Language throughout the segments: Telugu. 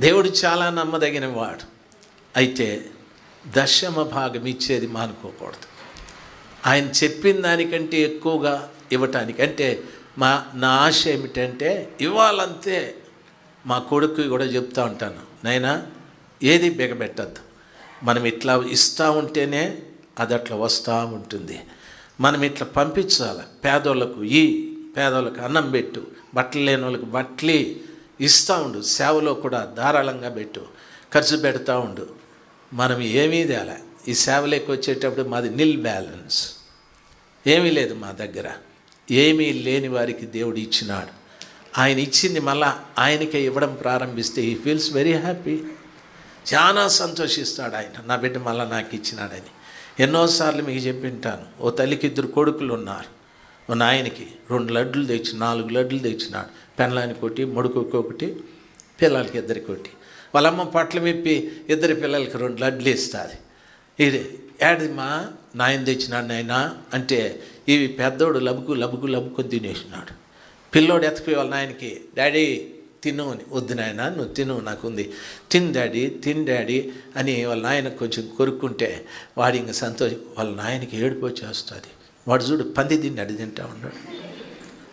దేవుడు చాలా నమ్మదగిన వాడు అయితే దశమ భాగం ఇచ్చేది మానుకోకూడదు. ఆయన చెప్పిన దానికంటే ఎక్కువగా ఇవ్వటానికి అంటే మా నా ఆశ ఏమిటంటే ఇవ్వాలంతే మా కొడుకు కూడా చెప్తా ఉంటాను. నైనా ఏది బిగబెట్టద్దు. మనం ఇట్లా ఇస్తూ ఉంటేనే అది అట్లా వస్తూ ఉంటుంది. మనం ఇట్లా పంపించాలి. పేదోళ్ళకు ఈ పేదోళ్ళకు అన్నం పెట్టు. బట్టలు లేని వాళ్ళకి బట్టలు ఇస్తూ ఉండు సేవలో కూడా ధారాళంగా పెట్టు ఖర్చు పెడతా ఉండు. మనం ఏమీ తేలే. ఈ సేవలోకి వచ్చేటప్పుడు మాది నిల్ బ్యాలెన్స్. ఏమీ లేదు మా దగ్గర. ఏమీ లేని వారికి దేవుడు ఇచ్చినాడు. ఆయన ఇచ్చింది మళ్ళా ఆయనకే ఇవ్వడం ప్రారంభిస్తే ఈ ఫీల్స్ వెరీ హ్యాపీ చాలా సంతోషిస్తాడు ఆయన. నా బిడ్డ మళ్ళీ నాకు ఇచ్చినాడని. ఎన్నోసార్లు మీకు చెప్పింటాను ఓ తల్లికి ఇద్దరు కొడుకులు ఉన్నారు. ఓ నాయనకి రెండు లడ్లు తెచ్చి నాలుగు లడ్లు తెచ్చినాడు. పెళ్ళానికి ఒకటి మొడుకుకి ఒకటి పిల్లలకి ఇద్దరికి ఒకటి వాళ్ళమ్మ పట్ల విప్పి ఇద్దరి పిల్లలకి రెండు లడ్లు ఇస్తుంది. ఇది ఏడదిమా నాయన తెచ్చినాడు నాయన అంటే ఇవి పెద్దోడు లబుకు లబుకు లబుకు తినేసినాడు. పిల్లోడు ఎత్తపోయి వాళ్ళ నాయనకి డాడీ తిను అని. వద్దు నాయన నువ్వు తిను నాకుంది. తిన్ డాడీ తిన్ డాడీ అని వాళ్ళ నాయన కొంచెం కొరుక్కుంటే వాడి ఇంక సంతోషం వాళ్ళ నాయనకి ఏడుపు వచ్చేస్తుంది. వాడు చూడు పంది తిండి తింటా ఉన్నాడు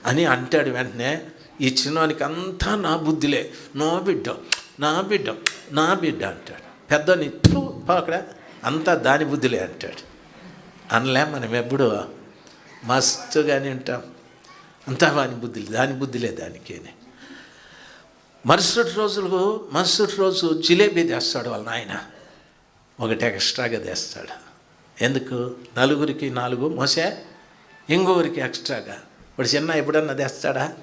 అని అంటాడు వెంటనే ఈ చిన్నవానికి అంతా నా బుద్ధిలే. నా బిడ్డ నా బిడ్డ నా బిడ్డ అంటాడు. పెద్దోని "థు, అక్కడ. అంతా దాని బుద్ధిలే అంటాడు. అనలే మనం ఎప్పుడు మస్తుగానే ఉంటాం. అంతా వాని బుద్ధిలే దాని బుద్ధిలే దానికేనే. మరుసటి రోజులు మరుసటి రోజు జిలేబీ తెస్తాడు వాళ్ళ నాయన. ఒకటి ఎక్స్ట్రాగా తెస్తాడు. ఎందుకు? నలుగురికి నాలుగు మోసే? ఇంకొకరికి ఎక్స్ట్రాగా. వాడు చిన్న ఎప్పుడన్నా తెస్తాడా?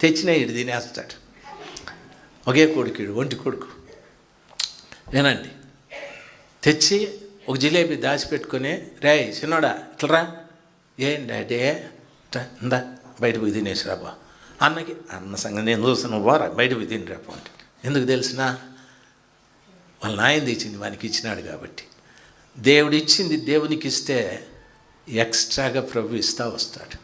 తెచ్చిన ఇటు తినేస్తాడు. ఒకే కొడుకు ఈడు, ఒంటి కొడుకు. వినండి. తెచ్చి ఒక జిలేబీ దాచిపెట్టుకుని రే చిన్నోడా ఇట్లరా ఏం డాడీ? ఇందా బయటకు తినేసి రాబా అన్నకి అన్న సంగతి నేను చూస్తున్నా పోరా బయటకు తిని రాబో అంటే ఎందుకు తెలిసినా? వాళ్ళ నాయన తెచ్చింది వానికి ఇచ్చినాడు కాబట్టి. దేవుడు ఇచ్చింది దేవునికి ఇస్తే ఎక్స్ట్రాగా ప్రభు ఇస్తా వస్తాడు.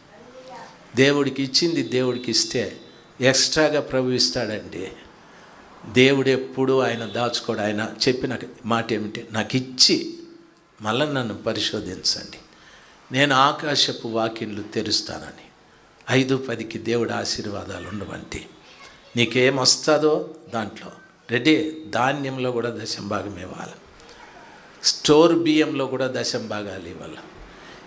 దేవుడికి ఇచ్చింది దేవుడికి ఇస్తే ఎక్స్ట్రాగా ప్రభు ఇస్తాడండి దేవుడు ఎప్పుడు ఆయన దాచుకోడు. ఆయన చెప్పిన మాట ఏమిటి నాకు ఇచ్చి మళ్ళీ నన్ను పరిశోధించండి. నేను ఆకాశపు వాకిన్లు తెరుస్తానని. ఐదు పదికి దేవుడు ఆశీర్వాదాలు ఉండవంటి. నీకేం వస్తుందో దాంట్లో. రెడీ ధాన్యంలో కూడా దశం భాగం ఇవ్వాలి. స్టోర్ బియ్యంలో కూడా దశం భాగాలు ఇవ్వాలి.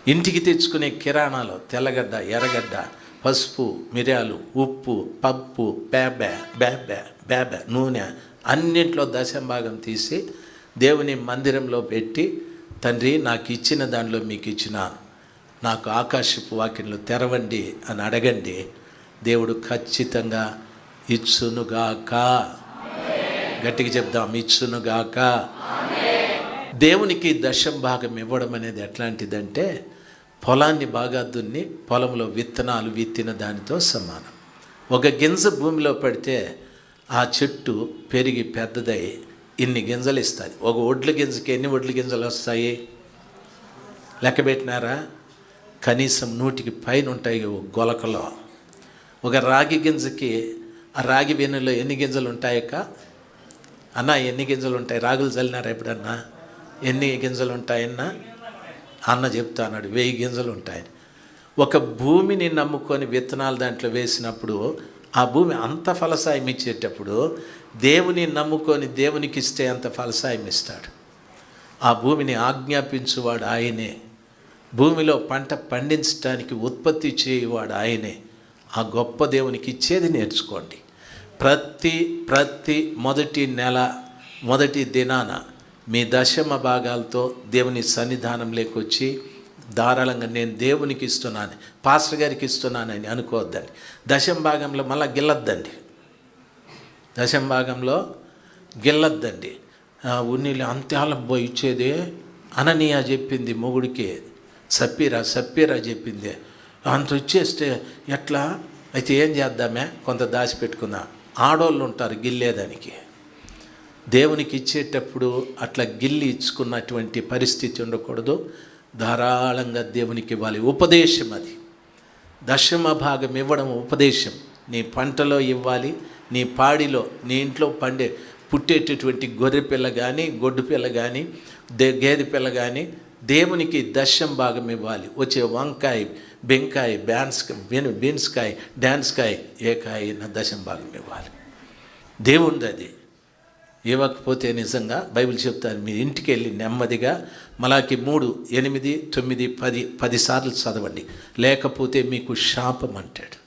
ఇంటికి తెచ్చుకునే కిరాణాలు తెల్లగడ్డ ఎర్రగడ్డ పసుపు మిరియాలు ఉప్పు పప్పు బేబే బేబే బేబే నూనె అన్నింటిలో దశం భాగం తీసి దేవుని మందిరంలో పెట్టి తండ్రి నాకు ఇచ్చిన దానిలో మీకు ఇచ్చిన నాకు ఆకాశపు వాక్యంలో తెరవండి అని అడగండి. దేవుడు ఖచ్చితంగా ఇచ్చునుగాక. గట్టిగా చెప్దాం ఇచ్చునుగాక. దేవునికి దశం భాగం ఇవ్వడం అనేది ఎట్లాంటిదంటే పొలాన్ని బాగా దున్ని పొలంలో విత్తనాలు విత్తిన దానితో సమానం. ఒక గింజ భూమిలో పడితే ఆ చెట్టు పెరిగి పెద్దదై ఇన్ని గింజలు ఇస్తుంది. ఒక ఒడ్ల గింజకి ఎన్ని ఒడ్ల గింజలు వస్తాయి? లెక్క పెట్టినారా? కనీసం నూటికి పైన ఉంటాయి ఒక గొలకలో. ఒక రాగి గింజకి ఆ రాగి వెన్నులో ఎన్ని గింజలు ఉంటాయక్క? అన్న ఎన్ని గింజలు ఉంటాయి? రాగులు చల్లినారా ఎప్పుడన్నా? ఎన్ని గింజలు ఉంటాయన్నా? అన్న చెప్తా అన్నాడు వెయ్యి గింజలు ఉంటాయని. ఒక భూమిని నమ్ముకొని విత్తనాలు దాంట్లో వేసినప్పుడు ఆ భూమి అంత ఫలసాయం ఇచ్చేటప్పుడు దేవుని నమ్ముకొని దేవునికి ఇస్తే అంత ఫలసాయం ఇస్తాడు. ఆ భూమిని ఆజ్ఞాపించువాడు ఆయనే. భూమిలో పంట పండించడానికి ఉత్పత్తి చేయువాడు ఆయనే. ఆ గొప్ప దేవునికి ఇచ్చేది నేర్చుకోండి. ప్రతి ప్రతి మొదటి నెల మొదటి దినాన మీ దశమ భాగాలతో దేవుని సన్నిధానం లేకొచ్చి ధారాళంగా నేను దేవునికి ఇస్తున్నాను పాస్టర్ గారికి ఇస్తున్నానని అనుకోవద్దండి. దశం భాగంలో మళ్ళీ గిల్లద్దండి. దశం భాగంలో గిల్లద్దండి. ఉన్నీళ్ళు అంత్యాల పోయి ఇచ్చేదే అననీయ చెప్పింది మొగుడికి. సప్పీరా సప్పీరా చెప్పింది. అంత వచ్చేస్తే ఎట్లా? అయితే ఏం చేద్దామే? కొంత దాచిపెట్టుకుందాం. ఆడోళ్ళు ఉంటారు గిల్లేదానికి. దేవునికి ఇచ్చేటప్పుడు అట్లా గిల్లి ఇచ్చుకున్నటువంటి పరిస్థితి ఉండకూడదు. ధారాళంగా దేవునికి ఇవ్వాలి. ఉపదేశం అది. దశమ భాగం ఇవ్వడం ఉపదేశం. నీ పంటలో ఇవ్వాలి నీ పాడిలో నీ ఇంట్లో పండే పుట్టేటటువంటి గొర్రె పిల్ల కానీ గొడ్డు పిల్ల కానీ దే గేదె పిల్ల కానీ దేవునికి దశం భాగం ఇవ్వాలి. వచ్చే వంకాయ బెంకాయ బ్యాన్స్ బీన్ బీన్స్కాయ డాన్స్కాయ ఏ కాయ దశం భాగం ఇవ్వాలి. దేవుంది అది. ఇవ్వకపోతే నిజంగా బైబిల్ చెప్తాను మీ ఇంటికి వెళ్ళి నెమ్మదిగా మలాకి మూడు ఎనిమిది తొమ్మిది పది పది సార్లు చదవండి. లేకపోతే మీకు శాపం అంటాడు.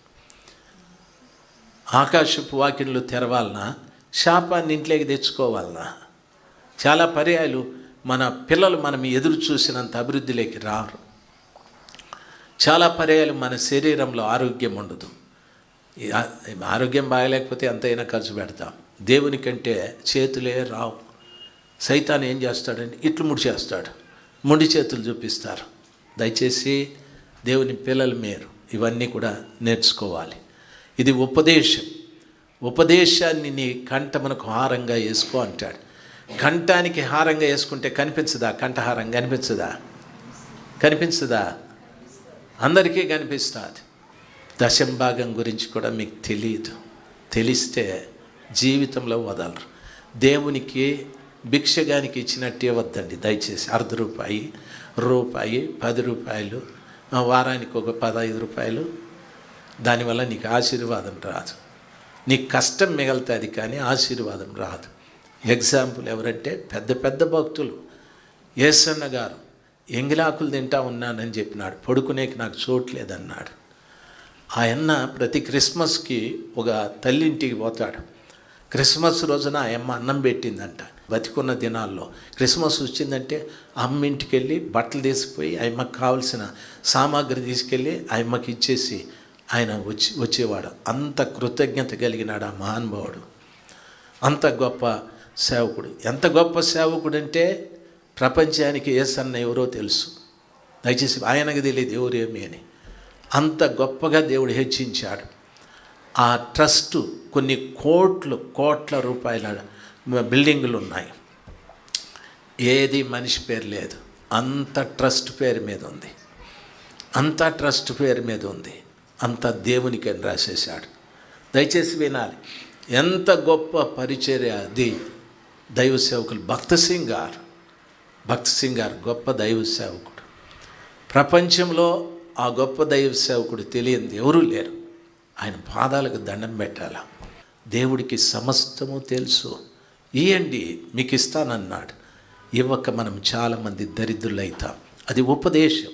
ఆకాశపు వాకిన్లు తెరవాలనా? శాపాన్ని ఇంట్లోకి తెచ్చుకోవాలనా? చాలా పర్యాయాలు మన పిల్లలు మనం ఎదురు చూసినంత అభివృద్ధిలోకి రారు. చాలా పర్యాయాలు మన శరీరంలో ఆరోగ్యం ఉండదు. ఆరోగ్యం బాగలేకపోతే ఎంతైనా ఖర్చు పెడతాం. దేవుని కంటే చేతులే రావు. సైతాన్ ఏం చేస్తాడని ఇట్లు ముడి చేస్తాడు. ముడి చేతులు చూపిస్తారు. దయచేసి దేవుని పిల్లలు మీరు ఇవన్నీ కూడా నేర్చుకోవాలి. ఇది ఉపదేశం. ఉపదేశాన్ని నీ కంఠమునకు హారంగా వేసుకో అంటాడు. కంఠానికి హారంగా వేసుకుంటే కనిపించదా? కంఠహారం కనిపించదా? కనిపించదా? అందరికీ కనిపిస్తుంది. దశం భాగం గురించి కూడా మీకు తెలియదు. తెలిస్తే జీవితంలో వదలరు. దేవునికి భిక్షగానికి ఇచ్చినట్టే వద్దండి. దయచేసి అర్ధ రూపాయి రూపాయి పది రూపాయలు వారానికి ఒక పదహైదు రూపాయలు. దానివల్ల నీకు ఆశీర్వాదం రాదు. నీకు కష్టం మిగులుతుంది కానీ ఆశీర్వాదం రాదు. ఎగ్జాంపుల్ ఎవరంటే పెద్ద పెద్ద భక్తులు. ఏసన్న గారు ఎంగిలాకులు తింటా ఉన్నానని చెప్పినాడు. పడుకునేకి నాకు చోట్లేదన్నాడు ఆయన ఆయన్న ప్రతి క్రిస్మస్కి ఒక తల్లింటికి పోతాడు. క్రిస్మస్ రోజున ఆయమ్మ అమ్మ అన్నం పెట్టిందంట. బతికున్న దినాల్లో క్రిస్మస్ వచ్చిందంటే అమ్మ ఇంటికి వెళ్ళి బట్టలు తీసిపోయి ఆయమ్మకి కావలసిన సామాగ్రి తీసుకెళ్ళి ఆయమ్మకి ఇచ్చేసి ఆయన వచ్చి వచ్చేవాడు. అంత కృతజ్ఞత కలిగినాడు ఆ మహానుభావుడు. అంత గొప్ప సేవకుడు. ఎంత గొప్ప సేవకుడు అంటే ప్రపంచానికి ఏసన్న ఎవరో తెలుసు. దయచేసి ఆయనకు తెలియదు ఎవరేమి అని. అంత గొప్పగా దేవుడు హెచ్చించాడు. ఆ ట్రస్టు కొన్ని కోట్లు కోట్ల రూపాయల బిల్డింగులు ఉన్నాయి ఏది మనిషి పేరు లేదు. అంత ట్రస్ట్ పేరు మీద ఉంది. అంత ట్రస్ట్ పేరు మీద ఉంది. అంత దేవునికి అని రాసేశాడు. దయచేసి వినాలి. ఎంత గొప్ప పరిచర్య అది. దైవ సేవకులు భక్త సింగ్ గారు. భక్త సింగ్ గారు గొప్ప దైవ సేవకుడు. ప్రపంచంలో ఆ గొప్ప దైవ సేవకుడు తెలియంది ఎవరూ లేరు. ఆయన పాదాలకు దండం పెట్టాలా? దేవుడికి సమస్తము తెలుసు. ఇయ్యండి మీకు ఇస్తానన్నాడు ఇవ్వక మనం చాలామంది దరిద్రులైతాం. అది ఉపదేశం.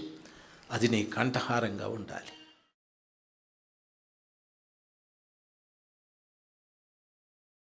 అది నీ కంఠహారంగా ఉండాలి.